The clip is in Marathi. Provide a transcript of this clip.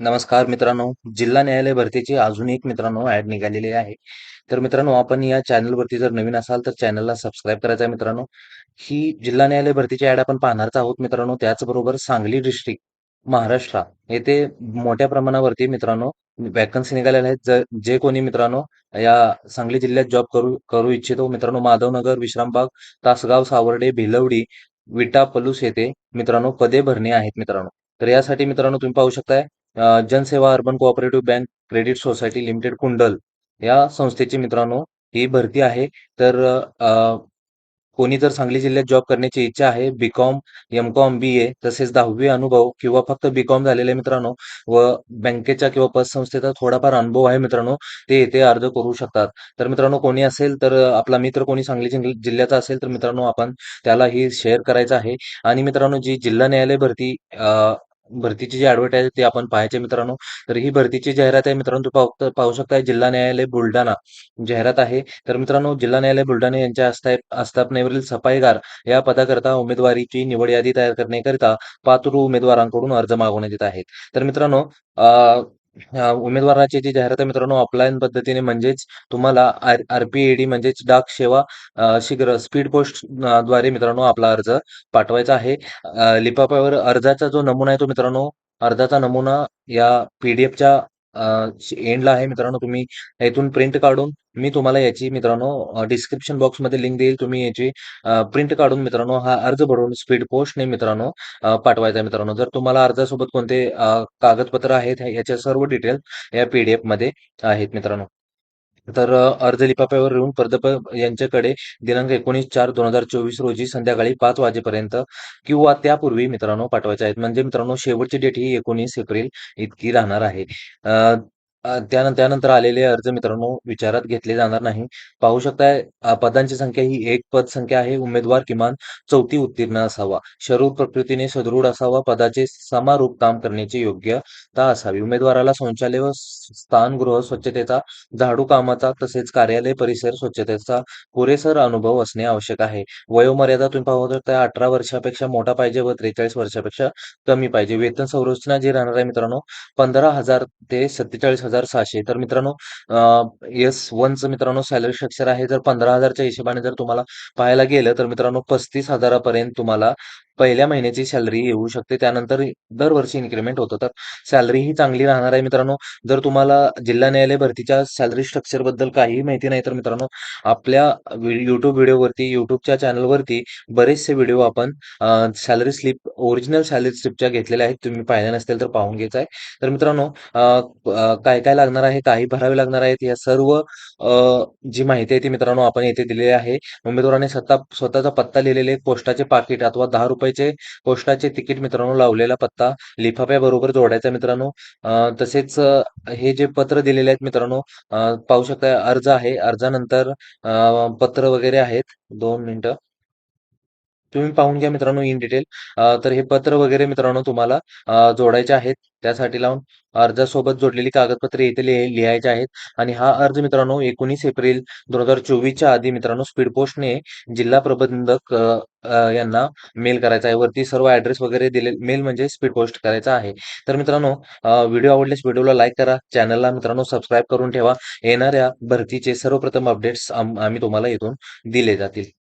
नमस्कार मित्रांनो. जिल्हा न्यायालय भरतीची अजून एक मित्रांनो ऍड निघालेली आहे. तर मित्रांनो आपण या चॅनलवरती जर नवीन असाल तर चॅनलला सबस्क्राईब करायचं आहे मित्रांनो. ही जिल्हा न्यायालय भरतीची ऍड आपण पाहणारच आहोत मित्रांनो. त्याचबरोबर सांगली डिस्ट्रिक्ट महाराष्ट्र येथे मोठ्या प्रमाणावरती मित्रांनो वॅकन्सी निघालेल्या आहेत. जे कोणी मित्रांनो या सांगली जिल्ह्यात जॉब करू करू इच्छितो मित्रांनो माधवनगर विश्रामबाग तासगाव सावर्डे भिलवडी विटा पलूस येथे मित्रांनो पदे भरणे आहेत मित्रांनो. तर यासाठी मित्रांनो तुम्ही पाहू शकताय Jansewa urban cooperative bank credit society limited Kundal या संस्थेची मित्रांनो ही भरती आहे. तर कोणी जर सांगली जिल्ह्यात जॉब करण्याची इच्छा आहे बीकॉम एमकॉम बी ए तसेच दहावी अनुभव किंवा फक्त बीकॉम झालेले मित्रांनो व बँकेच्या किंवा पतसंस्थेचा थोडाफार अनुभव आहे मित्रांनो ते येथे अर्ज करू शकतात. तर मित्रांनो कोणी असेल तर आपला मित्र कोणी सांगली जिल्ह्याचा असेल तर मित्रांनो आपण त्याला ही शेअर करायचं आहे. आणि मित्रांनो जी जिल्हा न्यायालय भरती भरतीची जी ऍडव्हर्टाईज ती आपण पाहायचे मित्रांनो तर ही भरतीची जाहिरात आहे मित्रांनो तू पाहू पाहू शकता जिल्हा न्यायालय बुलढाणा जाहिरात आहे. तर मित्रांनो जिल्हा न्यायालय बुलढाणा यांच्या आस्था आस्थापनेवरील सफाईगार या पदाकरता उमेदवारीची निवड यादी तयार करण्याकरिता पात्र उमेदवारांकडून अर्ज मागवण्यात येत आहेत. तर मित्रांनो उमेदवाराची जी जाहिरात आहे मित्रांनो ऑफलाईन पद्धतीने म्हणजेच तुम्हाला आर आरपीएडी म्हणजेच डाक सेवा अ, शीघ्र स्पीड पोस्ट अ, द्वारे मित्रांनो आपला अर्ज पाठवायचा आहे. अ, लिफाफ्यावर अर्जाचा जो नमुना आहे तो मित्रांनो अर्जाचा नमुना या पीडीएफच्या एंडला आहे मित्रांनो तुम्ही यातून प्रिंट काढून मी तुम्हाला याची मित्रांनो डिस्क्रिप्शन बॉक्समध्ये लिंक देईल. तुम्ही याची प्रिंट काढून मित्रांनो हा अर्ज भरून स्पीड पोस्टने मित्रांनो पाठवायचा आहे मित्रांनो. जर तुम्हाला अर्जासोबत कोणते कागदपत्र आहेत याच्या सर्व डिटेल या पीडीएफमध्ये आहेत मित्रांनो. तर अर्ज लिफाफ्यावर येऊन पर्दप यांच्याकडे दिनांक एकोणीस चार दोन हजार चोवीस रोजी संध्याकाळी पाच वाजेपर्यंत किंवा त्यापूर्वी मित्रांनो पाठवायचे आहेत. म्हणजे मित्रांनो शेवटची डेट ही एकोणीस एप्रिल इतकी राहणार आहे. अ, त्यानंतर त्यानंतर आलेले अर्ज मित्रांनो विचारात घेतले जाणार नाही. पाहू शकताय पदांची संख्या ही एक पद संख्या आहे. उमेदवार किमान चौथी उत्तीर्ण असावा. शरीर प्रकृतीने सदृढ असावा. पदाचे समारूप काम करण्याची योग्यता असावी उमेदवाराला शौचालय व स्थानगृह स्वच्छतेचा झाडू कामाचा तसेच कार्यालय परिसर स्वच्छतेचा पुरेसर अनुभव असणे आवश्यक आहे. वयोमर्यादा तुम्ही पाहू शकता अठरा वर्षापेक्षा मोठा पाहिजे व त्रेचाळीस वर्षापेक्षा कमी पाहिजे. वेतन संरचना जी राहणार आहे मित्रांनो पंधरा हजार ते सत्तेचाळीस हजार सहाशे. तर मित्रांनो एस वनचं मित्रांनो सॅलरी स्ट्रक्चर आहे. जर पंधरा हजारच्या हिशोबाने जर तुम्हाला पाहायला गेलं तर मित्रांनो पस्तीस हजारापर्यंत तुम्हाला पहिल्या महिन्याची सॅलरी येऊ शकते. त्यानंतर दरवर्षी इन्क्रीमेंट होतं. तर सॅलरी ही चांगली राहणार आहे मित्रांनो. जर तुम्हाला जिल्हा न्यायालय भरतीच्या सॅलरी स्ट्रक्चरबद्दल काहीही माहिती नाही तर मित्रांनो आपल्या युट्यूब व्हिडिओवरती युट्यूबच्या चॅनलवरती बरेचसे व्हिडिओ आपण सॅलरी स्लिप ओरिजिनल सॅलरी स्लिपच्या घेतलेल्या आहेत तुम्ही पाहिल्या नसतील तर पाहून घ्यायचं आहे. तर मित्रांनो काय काय लागणार आहे काही भरावे लागणार आहेत या सर्व जी माहिती आहे ती मित्रांनो आपण येथे दिलेली आहे. उमेदवाराने स्वतः स्वतःचा पत्ता लिहिलेले पोस्टाचे पाकिट अथवा दहा रुपये रुपयाचे पोस्टाचे तिकीट मित्रांनो लावलेला पत्ता लिफाफ्याबरोबर जोडायचा मित्रांनो. तसेच हे जे पत्र दिलेले आहेत मित्रांनो पाहू शकता अर्ज आहे. अर्जानंतर पत्र वगैरे आहेत. दोन मिनिटं. तुम्ही पाहून घ्या मित्रांनो इन डिटेल तर हे पत्र वगैरे मित्रांनो तुम्हाला जोडायचे आहेत. त्यासाठी लावून अर्जासोबत जोडलेली कागदपत्रे इथे लिह- लिहायचे आहेत. आणि हा अर्ज मित्रांनो एकोणीस एप्रिल दोन हजार चोवीसच्या आधी मित्रांनो स्पीड पोस्टने जिल्हा प्रबंधक यांना मेल करायचा आहे. वरती सर्व ऍड्रेस वगैरे दिले मेल म्हणजे स्पीड पोस्ट करायचा आहे. तर मित्रांनो व्हिडिओ आवडल्यास व्हिडिओला लाईक करा. चॅनलला मित्रांनो सबस्क्राईब करून ठेवा. येणाऱ्या भरतीचे सर्वप्रथम अपडेट्स आम्ही तुम्हाला इथून दिले जातील.